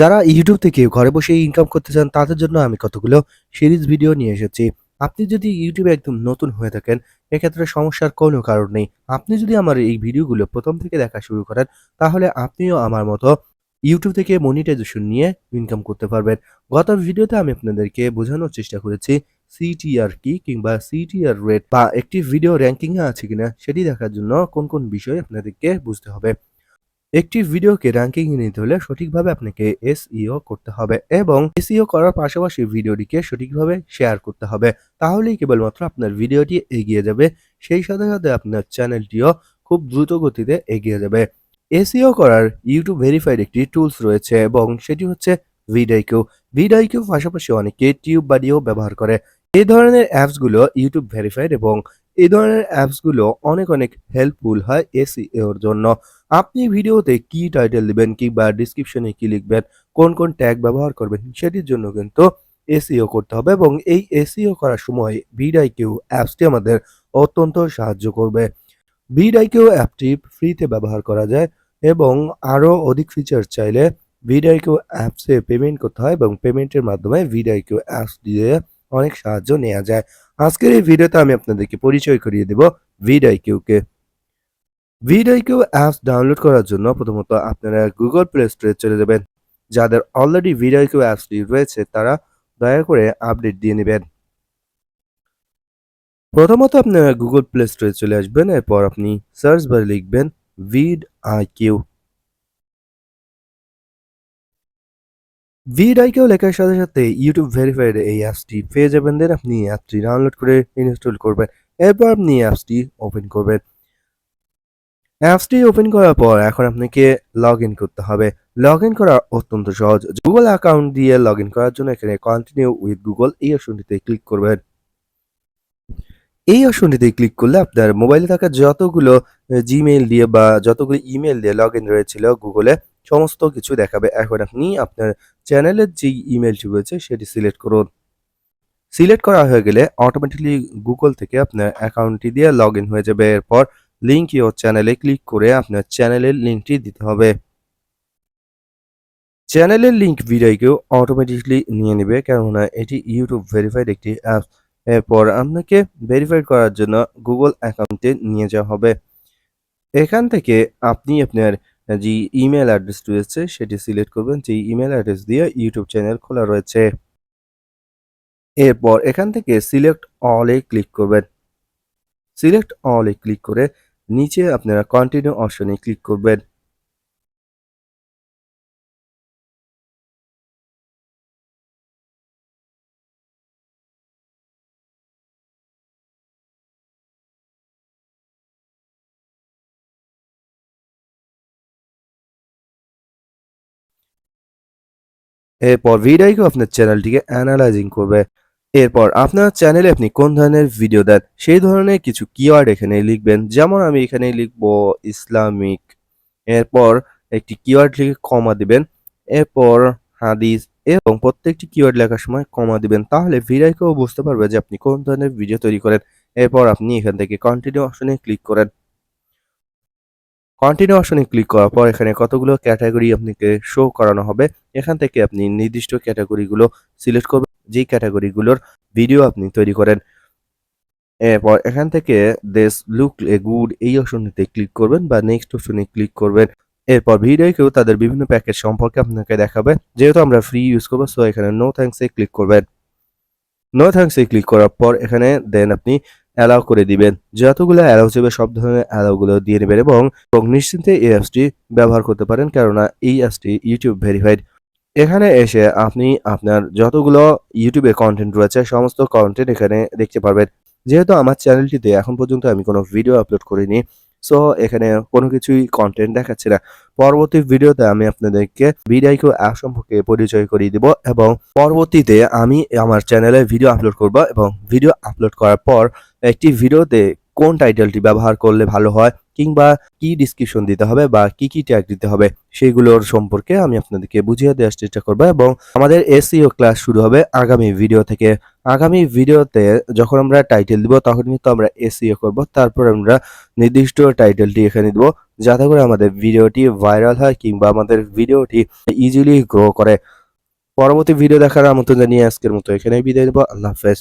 যারা ইউটিউব থেকে ঘরে বসে ইনকাম করতে চান, তাদের জন্য আমি কতগুলো সিরিজ ভিডিও নিয়ে এসেছি। আপনি যদি ইউটিউবে একদম নতুন হয়ে থাকেন, এক্ষেত্রে সমস্যার কোনো কারণ নেই। আপনি যদি আমার এই ভিডিওগুলো প্রথম থেকে দেখা শুরু করেন, তাহলে আপনিও আমার মতো ইউটিউব থেকে মনিটাইজেশন নিয়ে ইনকাম করতে পারবেন। গত ভিডিওতে আমি আপনাদেরকে বোঝানোর চেষ্টা করেছি সিটিআর কি কিংবা সিটিআর রেট বা একটি ভিডিও র্যাঙ্কিং এ আছে কিনা, সেটি দেখার জন্য কোন কোন বিষয় আপনাদেরকে বুঝতে হবে। একটি ভিডিওকে র্যাঙ্কিং এ নিতে হলে সঠিকভাবে আপনাকে এসইও করতে হবে এবং এসইও করার পাশাপাশি ভিডিওটিকে সঠিকভাবে শেয়ার করতে হবে। তাহলেই কেবলমাত্র আপনার ভিডিওটি এগিয়ে যাবে, সেই সাথে সাথে আপনার চ্যানেলটিও খুব দ্রুত গতিতে এগিয়ে যাবে। এসইও করার ইউটিউব ভেরিফাইড একটি টুলস রয়েছে এবং সেটি হচ্ছে ভিডাইকিউ ভিডাইকিউ পাশাপাশি অনেকে টিউব বাডিও ব্যবহার করে। এই ধরনের অ্যাপসগুলো ইউটিউব ভেরিফাইড এবং এই ধরনের অ্যাপসগুলো অনেক অনেক হেল্পফুল হয় এসইওর জন্য। আপনি ভিডিওতে কি টাইটেল দিবেন, কিংবা ডিসক্রিপশনে কি লিখবেন, কোন কোন ট্যাগ ব্যবহার করবেন, সেটির জন্য কিন্তু এসিও করতে হবে এবং এই এসিও করার সময় ভিডাইকিউ অ্যাপসটি আমাদের অত্যন্ত সাহায্য করবে। ভিডাইকিউ অ্যাপটি ফ্রিতে ব্যবহার করা যায় এবং আরও অধিক ফিচার চাইলে ভিডাইকিউ অ্যাপসে পেমেন্ট করতে হয় এবং পেমেন্টের মাধ্যমে ভিডাইকিউ অ্যাপস দিয়ে অনেক সাহায্য নেওয়া যায়। আজকের এই ভিডিওতে আমি আপনাদেরকে পরিচয় করিয়ে দেব ভিডাইকিউকে ভিডাইকিউ অ্যাপস ডাউনলোড করার জন্য প্রথমত আপনারা গুগল প্লে স্টোরে চলে যাবেন। যাদের অলরেডি ভিডাইকিউ অ্যাপসটি রয়েছে, তারা দয়া করে আপডেট দিয়ে নেবেন। প্রথমত আপনারা গুগল প্লে স্টোরে চলে আসবেন, এরপর আপনি সার্চ বারে লিখবেন ভিড আইকিউ ভিড আইকিউ লেখার সাথে সাথে ইউটিউব ভেরিফাইড এই অ্যাপসটি পেয়ে যাবেন দেন আপনি অ্যাপটি ডাউনলোড করে ইনস্টল করবেন। এরপর আপনি অ্যাপসটি ওপেন করবেন। অ্যাপসটি ওপেন করার পর এখন আপনাকে লগ ইন করতে হবে। লগ ইন করা অত্যন্ত সহজ। গুগল অ্যাকাউন্ট দিয়ে লগ ইন করার জন্য এখানে কন্টিনিউ উইথ গুগল এই অপশনটিতে ক্লিক করবেন। এই অপশনটিতে ক্লিক করলে আপনার মোবাইলে থাকা যতগুলো জিমেইল দিয়ে বা যতগুলো ইমেল দিয়ে লগ ইন রয়েছিল গুগলে সমস্ত কিছু দেখাবে। এখন আপনি আপনার চ্যানেলের যে ইমেলটি রয়েছে সেটি সিলেক্ট করুন। সিলেক্ট করা হয়ে গেলে অটোমেটিকলি গুগল থেকে আপনার অ্যাকাউন্টটি দিয়ে লগ ইন হয়ে যাবে। এরপর লিঙ্ক ইউর চ্যানেলে ক্লিক করে আপনার চ্যানেলের লিঙ্কটি দিতে হবে। চ্যানেলের লিঙ্ক ভিডিওকেও অটোমেটিকলি নিয়ে নেবে, কেননা এটি ইউটিউব ভেরিফাইড একটি অ্যাপ এরপর আপনাকে ভেরিফাইড করার জন্য গুগল অ্যাকাউন্টে নিয়ে যাওয়া হবে। এখান থেকে আপনি আপনার যে ইমেল অ্যাড্রেস রয়েছে, সেটি সিলেক্ট করবেন, যে ইমেল অ্যাড্রেস দিয়ে ইউটিউব চ্যানেল খোলা রয়েছে। এরপর এখান থেকে সিলেক্ট অলে ক্লিক করবেন। সিলেক্ট অলে ক্লিক করে নিচে আপনারা কন্টিনিউ অপশনে ক্লিক করবেন। এরপর ভিডিওকে আপনার চ্যানেলটিকে অ্যানালাইজিং করবে। এরপর আপনার চ্যানেলে আপনি কোন ধরনের ভিডিও দেন, সেই ধরনের কিছু কিওয়ার্ড এখানে লিখবেন। যেমন আমি এখানে লিখব ইসলামিক। এরপর একটি কিওয়ার্ড লিখে কমা দিবেন। এরপর হাদিস এবং প্রত্যেকটি কিওয়ার্ড লেখার সময় কমা দিবেন। তাহলে ভিডিওকেও বুঝতে পারবে যে আপনি কোন ধরনের ভিডিও তৈরি করেন। এরপর আপনি এখান থেকে কন্টিনিউ অপশনে ক্লিক করেন। কন্টিনিউ অপশনে ক্লিক করার পর এখানে কতগুলো ক্যাটাগরি আপনাকে শো করানো হবে, এখান থেকে আপনি নির্দিষ্ট ক্যাটাগরিগুলো সিলেক্ট করবেন। যেই ক্যাটাগরিগুলোর ভিডিও আপনি তৈরি করেন। এরপর এখান থেকে দেশ লুক এ গুড এই অপশনটিতে ক্লিক করবেন বা নেক্সট অপশনে ক্লিক করবেন। এরপর ভিডিওকেও তাদের বিভিন্ন প্যাকেজ সম্পর্কে আপনাকে দেখাবে। যেহেতু আমরা ফ্রি ইউজ করব সো এখানে নো থ্যাঙ্কসে ক্লিক করবেন। নো থ্যাঙ্কসে ক্লিক করার পর এখানে দেন আপনি অ্যালাউ করে দিবেন। যতগুলো অ্যালাউ চাইবে সব ধরনের অ্যালাউগুলো দিয়ে নেবেন এবং নিশ্চিন্তে এই অ্যাপসটি ব্যবহার করতে পারেন। কেননা এই অ্যাপসটি ইউটিউব ভেরিফাইড এখানে এসে আপনি আপনার যতগুলো ইউটিউবে কন্টেন্ট রয়েছে, সমস্ত কন্টেন্ট এখানে দেখতে পারবেন। যেহেতু আমার চ্যানেলটিতে এখন পর্যন্ত আমি কোনো ভিডিও আপলোড করিনি সো এখানে কোনো কিছুই কন্টেন্ট দেখাচ্ছে না। পরবর্তী ভিডিওতে আমি আপনাদেরকে ভিডিওকে অ্যাপ সম্পর্কে পরিচয় করিয়ে দিব এবং পরবর্তীতে আমি আমার চ্যানেলে ভিডিও আপলোড করব এবং ভিডিও আপলোড করার পর একটি ভিডিওতে কোন টাইটেলটি ব্যবহার করলে ভালো হয় কিংবা কি ডিসক্রিপশন দিতে হবে বা কি কি ট্যাগ দিতে হবে সেইগুলোর সম্পর্কে আমি আপনাদেরকে বুঝিয়ে দেওয়ার চেষ্টা করব এবং আমাদের এসইও ক্লাস শুরু হবে আগামী ভিডিও থেকে। আগামী ভিডিওতে যখন আমরা টাইটেল দিব, তখন কিন্তু আমরা এসইও করব, তারপর আমরা নির্দিষ্ট টাইটেলটি এখানে দিব, যাতে করে আমাদের ভিডিওটি ভাইরাল হয় কিংবা আমাদের ভিডিওটি ইজিলি গ্রো করে। পরবর্তী ভিডিও দেখার আমন্ত্রণ জানিয়ে আজকের মতো এখানেই বিদায় দেবো আল্লাহ হাফেজ।